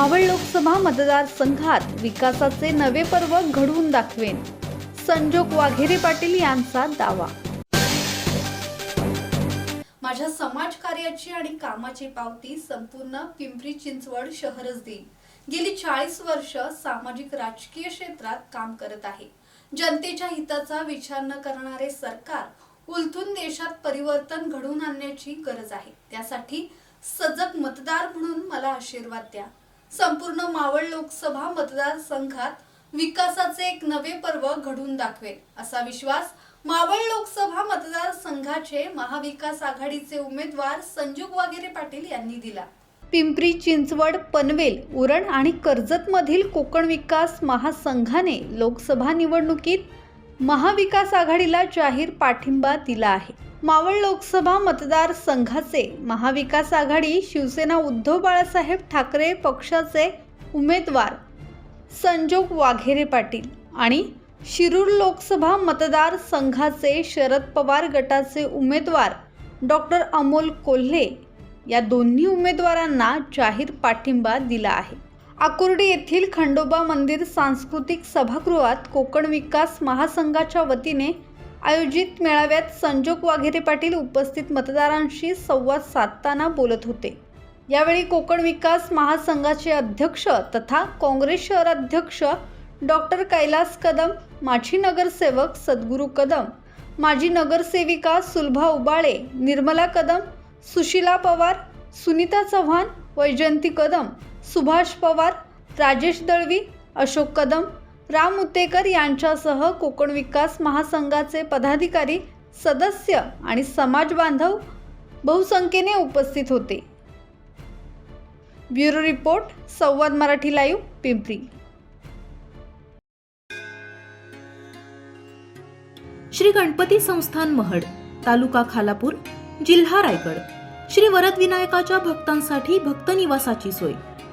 मतदारसंघात विकासाचे नवे पर्व घडवून दाखवेन. संजोग वाघेरे पाटील यांचा दावा. माझ्या समाजकार्याची आणि कामाची पावती संपूर्ण पिंपरी चिंचवड शहरच देईल गेली चाळीस वर्ष सामाजिक राजकीय क्षेत्रात काम करत आहे. जनतेच्या हिताचा विचार न करणारे सरकार उलथून देशात परिवर्तन घडवून आणण्याची गरज आहे. त्यासाठी सजग मतदार म्हणून मला आशीर्वाद द्या. संपूर्ण मावळ लोकसभा मतदारसंघात विकासाचे एक नवे पर्व घडवून दाखवेल असा विश्वास मावळ लोकसभा मतदारसंघाचे महाविकास आघाडीचे उमेदवार संजूक वागेरे पाटील यांनी दिला. पिंपरी चिंचवड पनवेल उरण आणि कर्जतमधील कोकण विकास महासंघाने लोकसभा निवडणुकीत महाविकास आघाडीला जाहीर पाठिंबा दिला आहे. मावळ लोकसभा मतदारसंघाचे महाविकास आघाडी शिवसेना उद्धव बाळासाहेब ठाकरे पक्षाचे उमेदवार संजोग वाघेरे पाटील आणि शिरूर लोकसभा मतदारसंघाचे शरद पवार गटाचे उमेदवार डॉक्टर अमोल कोल्हे या दोन्ही उमेदवारांना जाहीर पाठिंबा दिला आहे. आकुर्डी येथील खंडोबा मंदिर सांस्कृतिक सभागृहात कोकण विकास महासंघाच्या वतीने आयोजित मेळाव्यात संजोग वाघेरे पाटील उपस्थित मतदारांशी संवाद साधताना बोलत होते. यावेळी कोकण विकास महासंघाचे अध्यक्ष तथा काँग्रेस शहराध्यक्ष डॉक्टर कैलास कदम माजी नगरसेवक सद्गुरू कदम माजी नगरसेविका सुलभा उबाळे निर्मला कदम सुशीला पवार सुनीता चव्हाण वैजयंती कदम सुभाष पवार राजेश दळवी अशोक कदम राम उतेकर यांच्यासह कोकण विकास महासंघाचे पदाधिकारी सदस्य आणि समाज बांधव बहुसंख्येने उपस्थित होते. Bureau report Samvad Marathi live Pimpri. Shri Ganpati Sansthan Mahad taluka Khalapur जिल्हा रायगड. श्री वरदविनायकाच्या भक्तांसाठी भक्त निवासाची सोय.